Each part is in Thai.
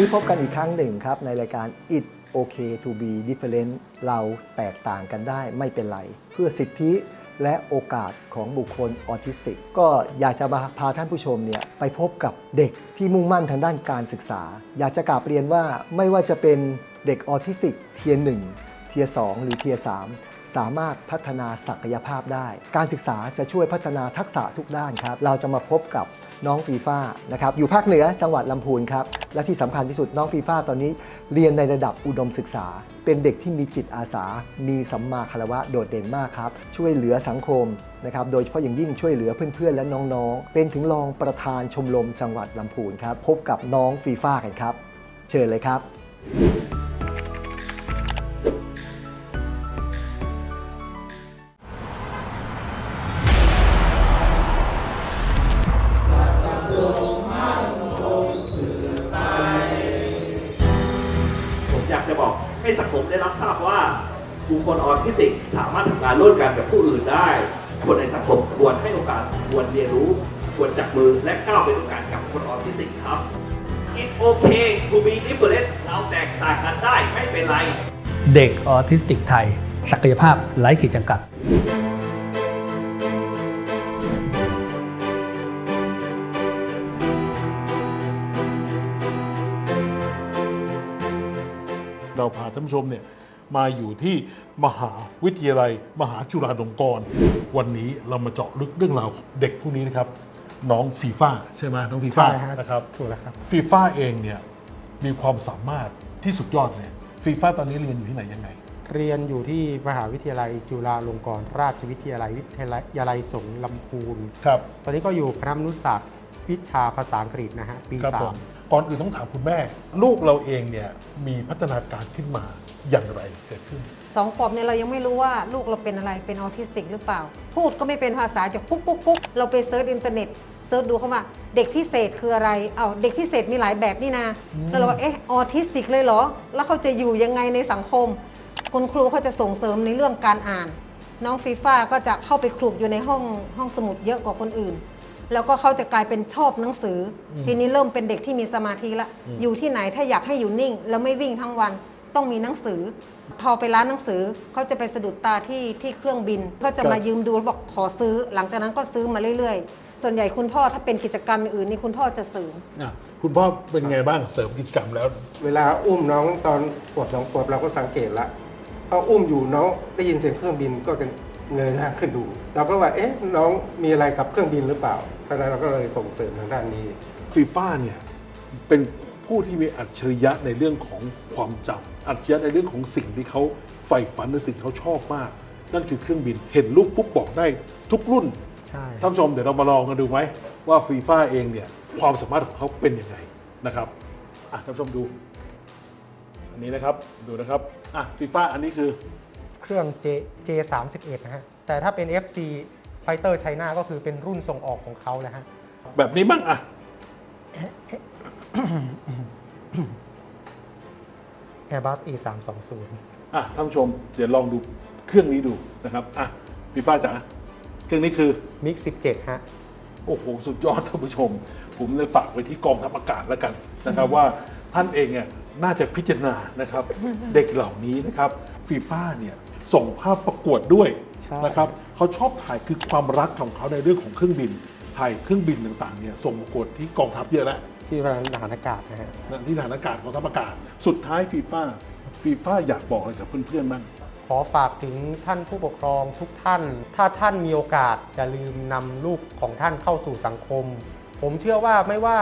นนี้พบกันอีกครั้งหนึ่งครับ ในรายการ It Okay to be different เราแตกต่างกันได้ไม่เป็นไร เพื่อสิทธิและโอกาสของบุคคลออทิสติก ก็อยากจะมาพาท่านผู้ชมเนี่ยไปพบกับเด็กที่มุ่งมั่นทางด้านการศึกษา อยากจะกราบเรียนว่าไม่ว่าจะเป็นเด็กออทิสติกเทียร์หนึ่งเทียร์สองหรือเทียร์สามสามารถพัฒนาศักยภาพได้ การศึกษาจะช่วยพัฒนาทักษะทุกด้านครับ เราจะมาพบกับ น้องฟีฟ่านะครับอยู่ภาคเหนือจังหวัดลำพูนครับและที่สำคัญที่สุดน้องฟีฟ่าตอนนี้เรียนในระดับอุดมศึกษา เป็นเด็กที่มีจิตอาสา มีสัมมาคารวะโดดเด่นมากครับช่วยเหลือสังคมนะครับโดยเฉพาะอย่างยิ่งช่วยเหลือเพื่อนๆและน้องๆ เป็นถึงรองประธานชมรมจังหวัดลำพูนครับพบกับน้องฟีฟ่ากันครับ เชิญเลยครับ ผมได้รับทราบว่าบุคคลออทิสติกสามารถทำงานร่วมกันกับผู้อื่นได้ คนในสังคมควรให้โอกาสควรเรียนรู้ ควรจับมือและก้าวไปด้วยกันกับคนออทิสติกครับ It's okay to be different เราแตกต่างกันได้ไม่เป็นไร เด็กออทิสติกไทย ศักยภาพไร้ขีดจำกัด เราพาท่านผู้ชมเนี่ยมาอยู่ที่มหาวิทยาลัย มหาจุฬาลงกรณ์วันนี้เรามาเจาะลึกเรื่องราวของเด็กผู้นี้นะครับ น้องฟีฟ่าใช่ไหมน้องฟีฟ่าใช่ฮะ นะครับถูกแล้วครับ ฟีฟ่าเองเนี่ยมีความสามารถที่สุดยอดเลยฟีฟ่าตอนนี้เรียนอยู่ที่ไหนยังไง เรียนอยู่ที่มหาวิทยาลัยจุฬาลงกรณราชวิทยาลัยวิทยาลัยสงฆ์ลำพูน ครับ ตอนนี้ก็อยู่คณะมนุษยศาสตร์ วิชาภาษาอังกฤษนะฮะปีครับสาผมมก่อนอื่นต้องถามคุณแม่ ลูกเราเองเนี่ยมีพัฒนาการขึ้นมาอย่างไรเกิดขึ้น สองขวบเนี่ยเรายังไม่รู้ว่าลูกเราเป็นอะไรเป็นออทิสติกหรือเปล่า พูดก็ไม่เป็นภาษาจะกุ๊กกุ๊กกุ๊กเราไปเซิร์ชอินเทอร์เน็ตเซิร์ชดูเข้ามาเด็กพิเศษคืออะไรเอาเด็กพิเศษมีหลายแบบนี่นะอืม แล้วเราก็เอ๊ะออทิสติกเลยเหรอ แล้วเขาจะอยู่ยังไงในสังคม คุณครูเขาจะส่งเสริมในเรื่องการอ่าน น้องฟีฟ่าก็จะเข้าไปคลุกอยู่ในห้องห้องสมุดเยอะกว่าคนอื่น แล้วก็เขาจะกลายเป็นชอบหนังสืออทีนี้เริ่มเป็นเด็กที่มีสมาธิละอยู่ที่ไหนถ้าอยากให้อยู่นิ่ง แล้วไม่วิ่งทั้งวันต้องมีหนังสือ พอไปร้านหนังสือเขาจะไปสะดุดตาที่ที่เครื่องบินก็จะมายืมดูแล้วบอกขอซื้อ หลังจากนั้นก็ซื้อมาเรื่อยๆ ส่วนใหญ่คุณพ่อถ้าเป็นกิจกรรมอื่นนี่คุณพ่อจะเสริม อะคุณพ่อเป็นไงบ้างเสริมกิจกรรมแล้ว เวลาอุ้มน้องตอนขวบสองขวบเราก็สังเกตละพออุ้มอยู่น้องได้ยินเสียงเครื่องบินก็จะ เงยหน้าขึ้นดูเราก็ว่าเอ๊ะน้องมีอะไรกับเครื่องบินหรือเปล่าตอนนั้นเราก็เลยส่งเสริมทางด้านนี้ฟีฟ่าเนี่ยเป็นผู้ที่มีอัจฉริยะในเรื่องของความจำอัจฉริยะในเรื่องของสิ่งที่เขาใฝ่ฝันในสิ่งที่เขาชอบมาก นั่นคือเครื่องบินเห็นรูปปุ๊บบอกได้ทุกรุ่นใช่ท่านผู้ชมเดี๋ยวเรามาลองกันดูไหมว่าฟีฟ่าเองเนี่ยความสามารถของเขาเป็นยังไงนะครับอะท่านผู้ชมดู อันนี้นะครับดูนะครับอะฟีฟ่าอันนี้คือเค รื่อง J J 3 1 นะฮะ แต่ถ้าเป็น FC Fighter China ก็คือเป็นรุ่นส่งออกของเขาแล้วฮะ แบบนี้บ้างอะ Airbus E 3 2 0 อะท่านผู้ชม เดี๋ยวลองดูเครื่องนี้ดูนะครับ อะฟีฟ่าจ๋าเครื่องนี้คือ MiG 17ฮะ โอ้โห สุดยอดท่านผู้ชม ผมเลยฝากไว้ที่กองทัพอากาศแล้วกันนะครับว่าท่านเองเนี่ยน่าจะพิจารณานะครับ เด็กเหล่านี้นะครับฟีฟ่าเนี่ย ส่งภาพประกวดด้วยใช่ นะครับเขาชอบถ่ายคือความรักของเขาในเรื่องของเครื่องบิน ถ่ายเครื่องบินต่างๆเนี่ยส่งประกวดที่กองทัพเยอะแล้ว ที่ทหารอากาศนะฮะ นะที่ฐานอากาศกองทัพอากาศ สุดท้ายฟีฟ่าฟีฟ่าอยากบอกอะไรกับเพื่อนๆบ้าง ขอฝากถึงท่านผู้ปกครองทุกท่าน ถ้าท่านมีโอกาสอย่าลืมนำลูกของท่านเข้าสู่สังคม ผมเชื่อว่าไม่ว่า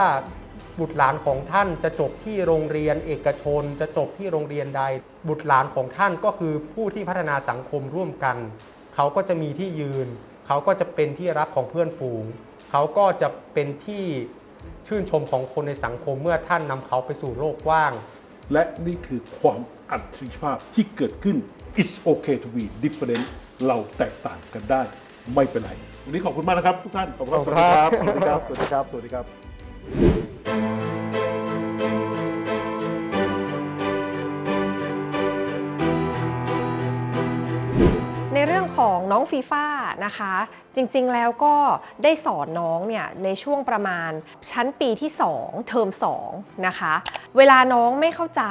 บุตรหลานของท่านจะจบที่โรงเรียนเอกชน จะจบที่โรงเรียนใด บุตรหลานของท่านก็คือผู้ที่พัฒนาสังคมร่วมกัน เขาก็จะมีที่ยืน เขาก็จะเป็นที่รักของเพื่อนฝูง เขาก็จะเป็นที่ชื่นชมของคนในสังคมเมื่อท่านนำเขาไปสู่โลกกว้าง และนี่คือความอัจฉริยภาพที่เกิดขึ้น it's okay to be different เราแตกต่างกันได้ไม่เป็นไร วันนี้ขอบคุณมากนะครับ ทุกท่าน ขอบคุณครับ สวัสดีครับ สวัสดีครับ สวัสดีครับ ของน้องฟีฟ่านะคะ จริงๆแล้วก็ได้สอนน้องเนี่ยในช่วงประมาณชั้นปีที่ 2 เทอม2นะคะ เวลาน้องไม่เข้าใจ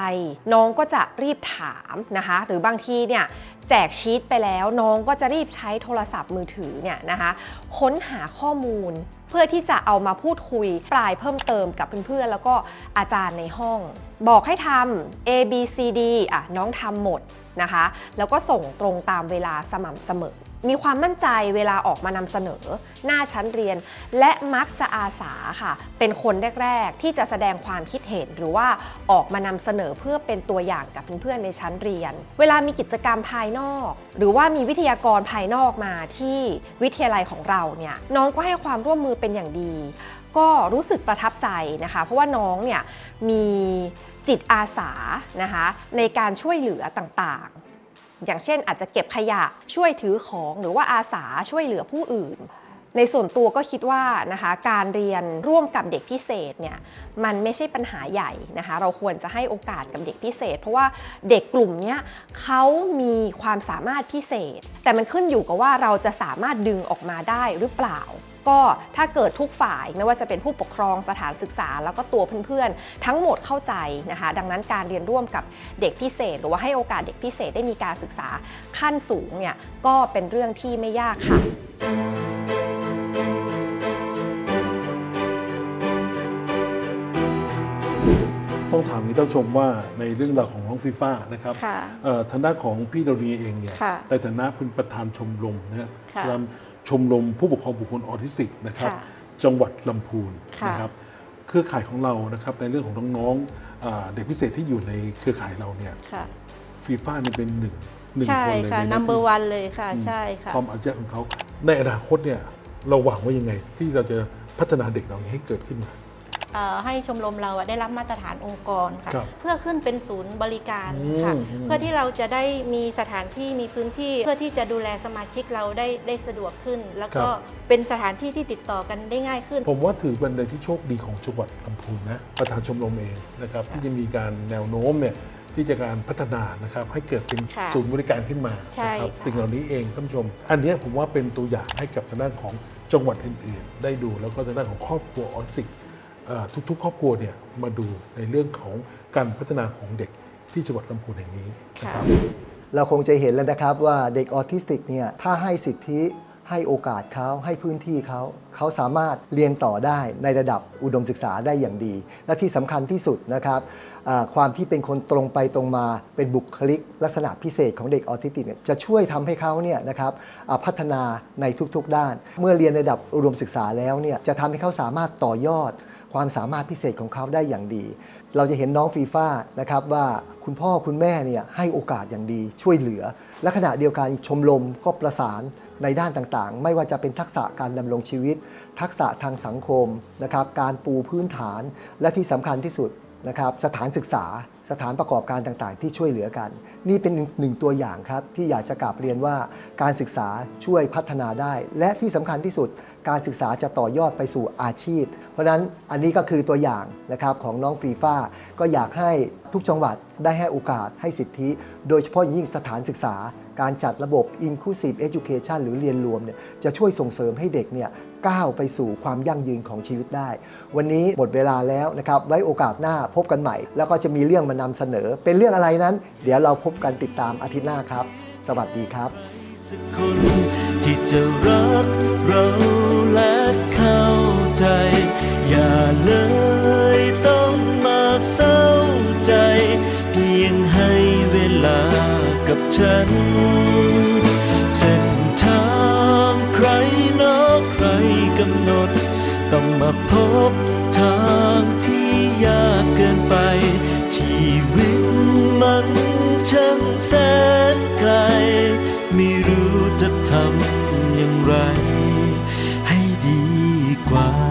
น้องก็จะรีบถามนะคะ หรือบางทีเนี่ยแจกชีตไปแล้วน้องก็จะรีบใช้โทรศัพท์มือถือเนี่ยนะคะ ค้นหาข้อมูล เพื่อที่จะเอามาพูดคุยปลายเพิ่มเติมกับเพื่อนๆ แล้วก็อาจารย์ในห้อง บอกให้ทำ A B C D อะน้องทำหมดนะคะ แล้วก็ส่งตรงตามเวลาสม่ำเสมอ มีความมั่นใจเวลาออกมานำเสนอ หน้าชั้นเรียน และมักจะอาสาค่ะ เป็นคนแรก ๆ ที่จะแสดงความคิดเห็นหรือว่าออกมานำเสนอเพื่อเป็นตัวอย่างกับเพื่อนๆในชั้นเรียน เวลามีกิจกรรมภายนอก หรือว่ามีวิทยากรภายนอกมาที่วิทยาลัยของเราเนี่ยน้องก็ให้ความร่วมมือเป็นอย่างดี ก็รู้สึกประทับใจนะคะ เพราะว่าน้องเนี่ยมีจิตอาสานะคะในการช่วยเหลือต่างๆ อย่างเช่น อาจจะเก็บขยะช่วยถือของหรือว่าอาสาช่วยเหลือผู้อื่น ในส่วนตัวก็คิดว่านะคะการเรียนร่วมกับเด็กพิเศษเนี่ยมันไม่ใช่ปัญหาใหญ่นะคะเราควรจะให้โอกาสกับเด็กพิเศษ เพราะว่าเด็กกลุ่มนี้เขามีความสามารถพิเศษ แต่มันขึ้นอยู่กับว่าเราจะสามารถดึงออกมาได้หรือเปล่า ก็ถ้าเกิดทุกฝ่ายไม่ว่าจะเป็นผู้ปกครองสถานศึกษา แล้วก็ตัวเพื่อนๆ ทั้งหมดเข้าใจนะคะ ดังนั้นการเรียนร่วมกับเด็กพิเศษ หรือว่าให้โอกาสเด็กพิเศษได้มีการศึกษาขั้นสูงเนี่ยก็เป็นเรื่องที่ไม่ยากค่ะต้องถามนี้ท่านผู้ชมว่าในเรื่องราวของน้องฟีฟ่านะครับค่ะเอ่อทางด้านของพี่ดารีเองเนี่ยค่ะในฐานะเป็นประธานชมรมนะฮะค่ะรวมชมรมผู้ปกครองบุคคลออทิสติกนะครับค่ะจังหวัดลำพูนค่ะนะครับเครือข่ายของเรานะครับในเรื่องของน้องๆอ่าเด็กพิเศษที่อยู่ในเครือข่ายเราเนี่ยค่ะฟีฟ่าเนี่ยเป็นหนึ่งหนึ่งใช่คนเลยค่ะใน number one เลยค่ะอืมใช่ค่ะความอัจฉริยะของเขาในอนาคตเนี่ยเราหวังว่ายังไงที่เราจะพัฒนาเด็กเหล่านี้ให้เกิดขึ้นมาเอ่อ ให้ชมรมเราอะได้รับมาตรฐานองค์กรค่ะครับเพื่อขึ้นเป็นศูนย์บริการอืมค่ะอืมเพื่อที่เราจะได้มีสถานที่มีพื้นที่ เพื่อที่จะดูแลสมาชิกเราได้ได้สะดวกขึ้น แล้วก็เป็นสถานที่ที่ติดต่อกันได้ง่ายขึ้น ผมว่าถือเป็นอะไรที่โชคดีของจังหวัดลำพูนนะประธานชมรมเองนะครับที่จะมีการแนวโน้มเนี่ยที่จะการพัฒนานะครับให้เกิดเป็นค่ะศูนย์บริการขึ้นมาใช่นะครับค่ะสิ่งเหล่านี้เองท่านผู้ชม อันเนี้ยผมว่าเป็นตัวอย่างให้กับทางด้านของจังหวัดอื่น ๆ ได้ดูแล้วก็ทางด้านของครอบครัวออทิสติกเอ่อ ทุกๆ ครอบครัวเนี่ยมาดูในเรื่องของการพัฒนาของเด็กที่จังหวัดลำพูนแห่งนี้นะครับเราคงจะเห็นแล้วนะครับว่าเด็กออทิสติกเนี่ยถ้าให้สิทธิให้โอกาสเขาให้พื้นที่เขา เขาสามารถเรียนต่อได้ในระดับอุดมศึกษาได้อย่างดี และที่สำคัญที่สุดนะครับความที่เป็นคนตรงไปตรงมาเป็นบุคลิก ลักษณะพิเศษของเด็กออทิสติกจะช่วยทำให้เขาเนี่ยนะครับพัฒนาในทุกๆด้าน เมื่อเรียนในระดับอุดมศึกษาแล้วเนี่ยจะทำให้เขาสามารถต่อยอด ความสามารถพิเศษของเขาได้อย่างดี เราจะเห็นน้องฟีฟ่านะครับว่าคุณพ่อคุณแม่เนี่ยให้โอกาสอย่างดีช่วยเหลือ และขณะเดียวกันชมรมก็ประสานในด้านต่างๆ ไม่ว่าจะเป็นทักษะการดำรงชีวิต ทักษะทางสังคมนะครับการปูพื้นฐานและที่สำคัญที่สุดนะครับสถานศึกษา สถานประกอบการต่างๆ ที่ช่วยเหลือกัน นี่เป็นหนึ่งตัวอย่างครับ ที่อยากจะกลับเรียนว่าการศึกษาช่วยพัฒนาได้ และที่สำคัญที่สุด การศึกษาจะต่อยอดไปสู่อาชีพ เพราะฉะนั้นอันนี้ก็คือตัวอย่างนะครับของน้องฟีฟ่าก็อยากให้ทุกจังหวัดได้ให้โอกาสให้สิทธิ โดยเฉพาะอย่างยิ่งสถานศึกษา การจัดระบบ inclusive education หรือเรียนรวมเนี่ยจะช่วยส่งเสริมให้เด็กเนี่ยก้าวไปสู่ความยั่งยืนของชีวิตได้ วันนี้หมดเวลาแล้วนะครับไว้โอกาสหน้าพบกันใหม่ แล้วก็จะมีเรื่องมานำเสนอ เป็นเรื่องอะไรนั้น เดี๋ยวเราพบกันติดตามอาทิตย์หน้าครับ สวัสดีครับสักคนที่จะรักเราและเข้าใจ อย่าเลยต้องมาเศร้าใจ เพียงให้เวลากับฉันเส้นทางใครนอกใครกำหนด ต้องมาพบทางที่ยากเกินไป ฝันช่างแสนไกล ไม่รู้จะทำอย่างไร ให้ดีกว่า